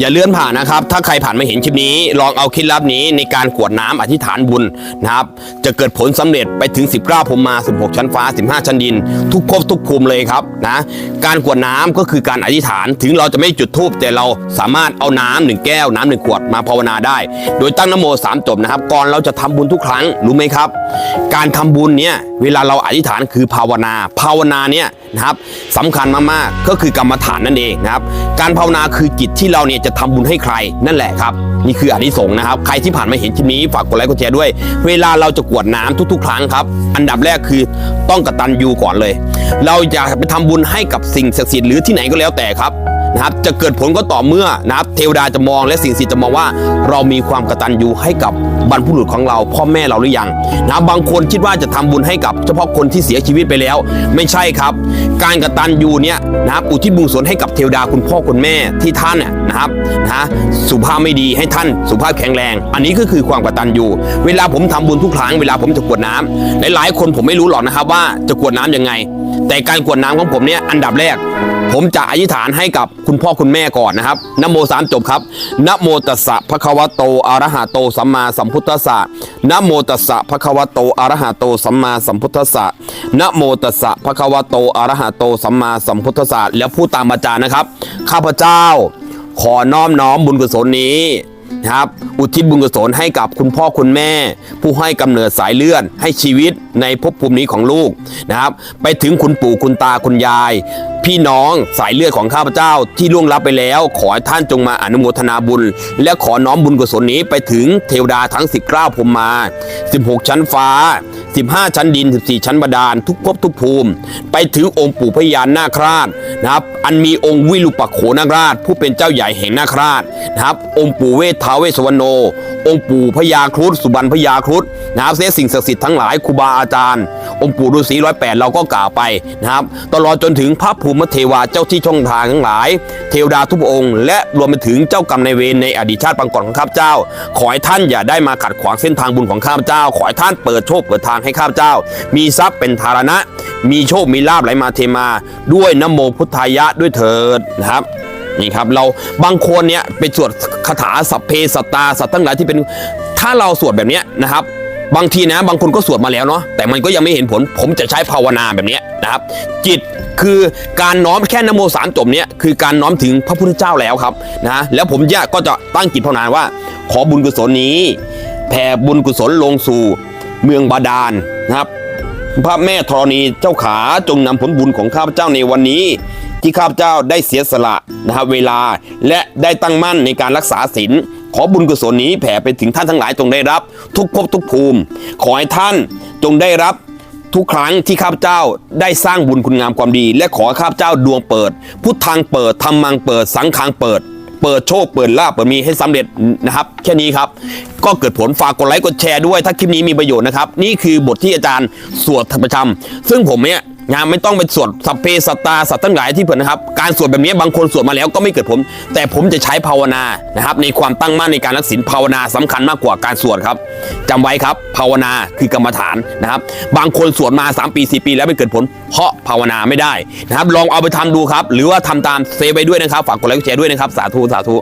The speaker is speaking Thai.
อย่าเลื่อนผ่านนะครับ ถ้าใครผ่านมาเห็นคลิปนี้ ลองเอาเคล็ดลับนี้ในการกวดน้ำอธิษฐานบุญนะครับ จะเกิดผลสำเร็จไปถึง 19พรมมา 16 ชั้นฟ้า 15 ชั้นดิน ทุกภพทุกภูมิเลยครับนะ การกวดน้ำก็คือการอธิษฐาน ถึงเราจะไม่จุดธูปแต่เราสามารถเอาน้ำหนึ่งแก้ว น้ำหนึ่งขวดมาภาวนาได้ โดยตั้งนโมสามจบนะครับ ก่อนเราจะทำบุญทุกครั้ง รู้ไหมครับ การทำบุญเนี่ยเวลาเราอธิษฐานคือภาวนา ภาวนาเนี่ยนะครับสำคัญมากๆก็คือกรรมฐานนั่นเองนะครับ การภาวนาคือจิตที่เราเนี่ยจะทำบุญให้ใครนั่นแหละครับ นี่คืออานิสงส์นะครับ ใครที่ผ่านมาเห็นคลิปนี้ฝากกดไลค์กดแชร์ด้วย เวลาเราจะกวดน้ำทุก ๆ ครั้งครับ อันดับแรกคือต้องกตัญญูก่อนเลย เราอยากไปทำบุญให้กับสิ่งศักดิ์สิทธิ์หรือที่ไหนก็แล้วแต่ครับ นะครับจะเกิดผลก็ต่อเมื่อนะครับเทวดาจะมองและสิ่งศักดิ์สิทธิ์จะมองว่า เรามีความกตัญญูให้กับบรรพบุรุษของเราพ่อแม่เราหรือยังนะบบางคนคิดว่าจะทำบุญให้กับ เฉพาะคนที่เสียชีวิตไปแล้ว ไม่ใช่ครับ การกตัญญูเนี่ยนะครับอุทิศบุญกุศลให้กับเทวดาคุณพ่อคุณแม่ที่ท่านน่ะนะครับนะสุภาพไม่ดีให้ท่านสุภาพแข็งแรง อันนี้ก็คือความกตัญญูเวลาผมทำบุญทุกครั้งเวลาผมจะกวดน้ำหลายๆคนผมไม่รู้หรอกนะครับว่าจะกวดน้ำยังไง แต่การกวดน้ำของผมเนี่ยอันดับแรก ผมจะอธิษฐานให้กับคุณพ่อคุณแม่ก่อนนะครับนโมสามจบครับนโมตัสสะภะควะโตอรหะโตสัมมาสัมพุทธัสสะนโมตัสสะภะควะโตอรหะโตสัมมาสัมพุทธัสสะนโมตัสสะภะควะโตอรหะโตสัมมาสัมพุทธัสสะแล้วพูดตามอาจารย์นะครับ ข้าพเจ้า ขอน้อมน้อมบุญกุศลนี้ ครับอุทิศบุญกุศลให้กับคุณพ่อคุณแม่ ผู้ให้กำเนิดสายเลือดให้ชีวิตในภพภูมินี้ของลูกนะครับ ไปถึงคุณปู่คุณตาคุณยาย พี่น้องสายเลือดของข้าพเจ้าที่ล่วงลับไปแล้ว ขอให้ท่านจงมาอนุโมทนาบุญ และขอน้อมบุญกุศลนี้ไปถึงเทวดาทั้ง 19พรมมา 16 ชั้นฟ้า 15 ชั้นดิน 14 ชั้นบาดาล ทุกภพทุกภูมิ ไปถึงองค์ปู่พญานาคราชนะครับ อันมีองค์วิรุปโขนาคราช ผู้เป็นเจ้าใหญ่แห่งนาคราชนะครับ องค์ปู่เวททาวเวสวรโน องค์ปู่พญาครุฑสุบรรณพญาครุฑนะครับเสียสิ่งศักดิ์สิทธิ์ทั้งหลายครูบาอาจารย์ องค์ปู่ฤาษีร้อยแปดเราก็กล่าวไปนะครับ ตลอดจนถึงพระภูมิเทวาเจ้าที่ช่องทางทั้งหลาย เทวดาทุกองค์ และรวมไปถึงเจ้ากรรมนายเวรในอดีตชาติปางก่อนของข้าพเจ้า ขอให้ท่านอย่าได้มาขัดขวางเส้นทางบุญของข้าพเจ้า ขอให้ท่านเปิดโชคเปิดทางให้ข้าพเจ้า มีทรัพย์เป็นธารณะ มีโชคมีลาภไหลมาเทมา ด้วยนโมพุทธายะด้วยเถิดนะครับนี่ครับเราบางคนเนี่ยไปสวดคาถาสัพเพสตาสัตว์ทั้งหลายที่เป็นถ้าเราสวดแบบนี้นะครับ บางทีนะบางคนก็สวดมาแล้วเนาะแต่มันก็ยังไม่เห็นผล ผมจะใช้ภาวนาแบบนี้นะครับ จิตคือการน้อมแค่นโมสามจบเนี้ยคือการน้อมถึงพระพุทธเจ้าแล้วครับนะแล้วผมจะก็จะตั้งจิตภาวนาว่า ขอบุญกุศลนี้แผ่บุญกุศลลงสู่ เมืองบาดาลนะครับ พระแม่ธรณีเจ้าขาจงนำผลบุญของข้าพเจ้าในวันนี้ ที่ข้าพเจ้าได้เสียสละนะครับเวลาและได้ตั้งมั่นในการรักษาศีลขอบุญกุศลนี้แผ่ไปถึงท่านทั้งหลายจงได้รับ ทุกภพทุกภูมิ ขอให้ท่านจงได้รับทุกครั้งที่ข้าพเจ้าได้สร้างบุญคุณงามความดี และขอข้าพเจ้าดวงเปิด พุทธังเปิดธรรมังเปิด สังฆังเปิด เปิดโชค เปิดลาบเปิดมีให้สำเร็จนะครับแค่นี้ครับ ก็เกิดผลฝากกดไลค์กดแชร์ด้วย ถ้าคลิปนี้มีประโยชน์นะครับ นี่คือบทที่อาจารย์สวดประจำซึ่งผมเนี่ย งานไม่ต้องไปสวดสัพเพสตาสัตว์ทั้งหลายที่เผื่อนะครับ การสวดแบบนี้บางคนสวดมาแล้วก็ไม่เกิดผลแต่ผมจะใช้ภาวนานะครับ ในความตั้งมั่นในการรักศีลภาวนาสำคัญมากกว่าการสวดครับจำไว้ครับ ภาวนาคือกรรมฐานนะครับ บางคนสวดมา 3 ปี 4 ปีแล้วไม่เกิดผล เพราะภาวนาไม่ได้นะครับ ลองเอาไปทำดูครับ หรือว่าทำตามเซฟไว้ด้วยนะครับ ฝากกดไลค์กดแชร์ด้วยนะครับ สาธุสาธุ